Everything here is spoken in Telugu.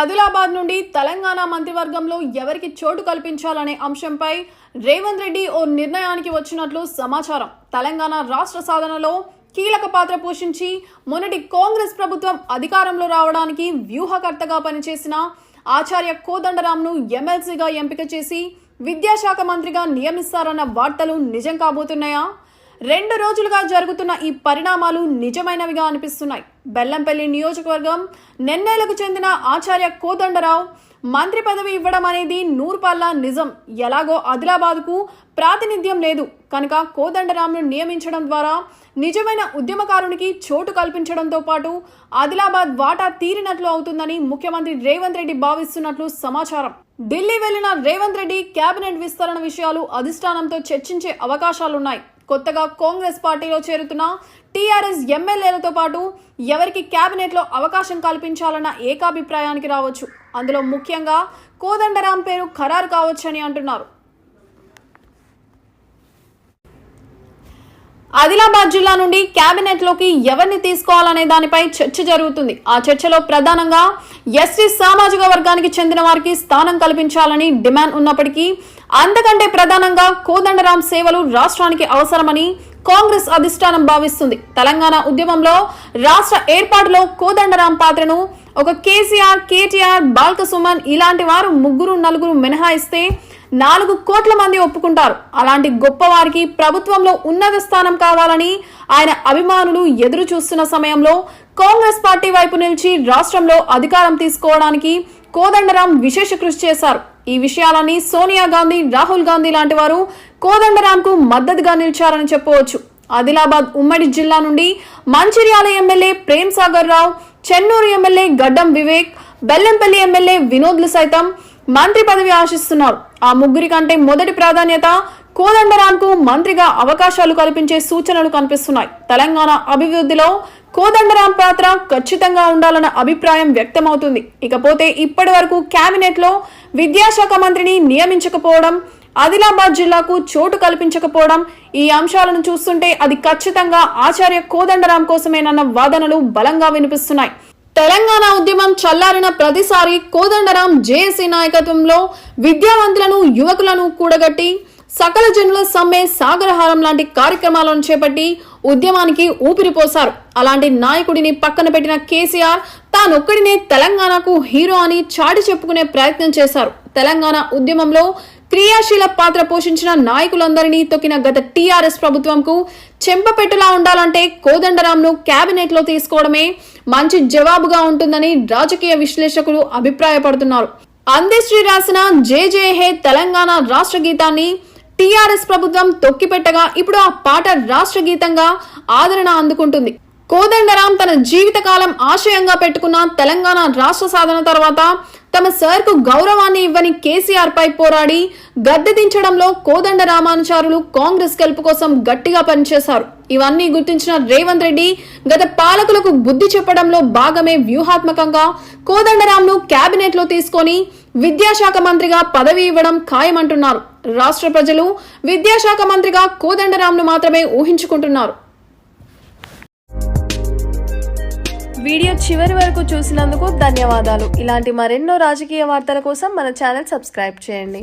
ఆదిలాబాద్ నుండి తెలంగాణ మంత్రివర్గంలో ఎవరికి చోటు కల్పించాలనే అంశంపై రేవంత్ రెడ్డి ఓ నిర్ణయానికి వచ్చినట్లు సమాచారం. తెలంగాణ రాష్ట్ర సాధనలో కీలక పాత్ర పోషించి మొన్నటి కాంగ్రెస్ ప్రభుత్వం అధికారంలో రావడానికి వ్యూహకర్తగా పనిచేసిన ఆచార్య కోదండరాంను ఎమ్మెల్సీగా ఎంపిక చేసి విద్యాశాఖ మంత్రిగా నియమిస్తారన్న వార్తలు నిజం కాబోతున్నాయా? రెండు రోజులుగా జరుగుతున్న ఈ పరిణామాలు నిజమైనవిగా అనిపిస్తున్నాయి. బెల్లంపల్లి నియోజకవర్గం నెన్నేలకు చెందిన ఆచార్య కోదండరావు మంత్రి పదవి ఇవ్వడం అనేది నూర్పల్ల నిజం. ఎలాగో ఆదిలాబాద్కు ప్రాతినిధ్యం లేదు. కనుక కోదండరాంను నియమించడం ద్వారా నిజమైన ఉద్యమకారునికి చోటు కల్పించడంతో పాటు ఆదిలాబాద్ వాటా తీరినట్లు అవుతుందని ముఖ్యమంత్రి రేవంత్ రెడ్డి భావిస్తున్నట్లు సమాచారం. ఢిల్లీ వెళ్ళిన రేవంత్ రెడ్డి కేబినెట్ విస్తరణ విషయాలు అధిష్టానంతో చర్చించే అవకాశాలున్నాయి. కొత్తగా కాంగ్రెస్ పార్టీలో చేరుతున్న టీఆర్ఎస్ ఎమ్మెల్యేలతో పాటు ఎవరికి క్యాబినెట్లో అవకాశం కల్పించాలన్న ఏకాభిప్రాయానికి రావచ్చు. అందులో ముఖ్యంగా కోదండరాం పేరు ఖరారు కావచ్చని అంటున్నారు. ఆదిలాబాద్ జిల్లా నుండి క్యాబినెట్లోకి ఎవరిని తీసుకోవాలనే దానిపై చర్చ జరుగుతుంది. ఆ చర్చలో ప్రధానంగా ఎస్టీ సామాజిక వర్గానికి చెందిన వారికి స్థానం కల్పించాలని డిమాండ్ ఉన్నప్పటికీ అంతకంటే ప్రధానంగా కోదండరాం సేవలు రాష్ట్రానికి అవసరమని కాంగ్రెస్ అధిష్టానం భావిస్తుంది. తెలంగాణ ఉద్యమంలో రాష్ట్ర ఏర్పాటులో కోదండరాం పాత్రను ఒక కేసీఆర్ కేటీఆర్ బాల్క సుమన్ ఇలాంటి వారు ముగ్గురు నలుగురు మినహాయిస్తే నాలుగు కోట్ల మంది ఒప్పుకుంటారు. అలాంటి గొప్ప వారికి ప్రభుత్వంలో ఉన్నత స్థానం కావాలని ఆయన అభిమానులు ఎదురు చూస్తున్న సమయంలో కాంగ్రెస్ పార్టీ వైపు నుంచి రాష్ట్రంలో అధికారం తీసుకోవడానికి కోదండరాం విశేష కృషి చేశారు. ఈ విషయాలని సోనియా గాంధీ రాహుల్ గాంధీ లాంటి వారు కోదండరాంకు మద్దతుగా నిలిచారని చెప్పవచ్చు. ఆదిలాబాద్ ఉమ్మడి జిల్లా నుండి Mancherial MLA Prem Sagar Rao Chennur MLA Gaddam Vivek Bellampalli MLA వినోద్లు సైతం మంత్రి పదవి ఆశిస్తున్నారు. ఆ ముగ్గురి కంటే మొదటి ప్రాధాన్యత కోదండరాంకు మంత్రిగా అవకాశాలు కల్పించే సూచనలు కనిపిస్తున్నాయి. తెలంగాణ అభివృద్ధిలో కోదండరాం పాత్ర ఖచ్చితంగా ఉండాలన్న అభిప్రాయం వ్యక్తమవుతుంది. ఇకపోతే ఇప్పటి వరకు కేబినెట్లో విద్యాశాఖ మంత్రిని నియమించకపోవడం ఆదిలాబాద్ జిల్లాకు చోటు కల్పించకపోవడం ఈ అంశాలను చూస్తుంటే అది ఖచ్చితంగా ఆచార్య కోదండరాం కోసమేనన్న వాదనలు బలంగా వినిపిస్తున్నాయి. తెలంగాణ ఉద్యమం చల్లారిన ప్రతిసారి కోదండరాం జేఏసీ నాయకత్వంలో విద్యావంతులను యువకులను కూడగట్టి సకల జనుల సమ్మె సాగరహారం లాంటి కార్యక్రమాలను చేపట్టి ఉద్యమానికి ఊపిరిపోశారు. అలాంటి నాయకుడిని పక్కన పెట్టిన కేసీఆర్ తానొక్కడినే తెలంగాణకు హీరో అని చాటి చెప్పుకునే ప్రయత్నం చేశారు. తెలంగాణ ఉద్యమంలో క్రియాశీల పాత్ర పోషించిన నాయకులందరినీ తొక్కిన గత టీఆర్ఎస్ ప్రభుత్వంకు చెంపపెట్టులా ఉండాలంటే కోదండరాంను కేబినెట్లో తీసుకోవడమే మంచి జవాబుగా ఉంటుందని రాజకీయ విశ్లేషకులు అభిప్రాయపడుతున్నారు. అందశ్రీ రాసిన జేజే హే తెలంగాణ రాష్ట్ర గీతాన్ని టీఆర్ఎస్ ప్రభుత్వం తొక్కిపెట్టగా ఇప్పుడు ఆ పాట రాష్ట్ర గీతంగా ఆదరణ అందుకుంటుంది. కోదండరాం తన జీవితకాలం ఆశయంగా పెట్టుకున్న తెలంగాణ రాష్ట్ర సాధన తర్వాత తమ సర్కు గౌరవాన్ని ఇవ్వని కేసీఆర్ పై పోరాడి గద్దె దించడంలో కోదండ రామానుచారులు కాంగ్రెస్ గెలుపు కోసం గట్టిగా పనిచేశారు. ఇవన్నీ గుర్తించిన రేవంత్ రెడ్డి గత పాలకులకు బుద్ధి చెప్పడంలో భాగమే వ్యూహాత్మకంగా కోదండరాంను కేబినెట్లో తీసుకొని విద్యాశాఖ మంత్రిగా పదవి ఇవ్వడం ఖాయమంటున్నారు. రాష్ట్ర ప్రజలు విద్యాశాఖ మంత్రిగా కోదండరాంను మాత్రమే ఊహించుకుంటున్నారు. వీడియో చివరి వరకు చూసినందుకు ధన్యవాదాలు. ఇలాంటి మరెన్నో రాజకీయ వార్తల కోసం మన ఛానల్ సబ్స్క్రైబ్ చేయండి.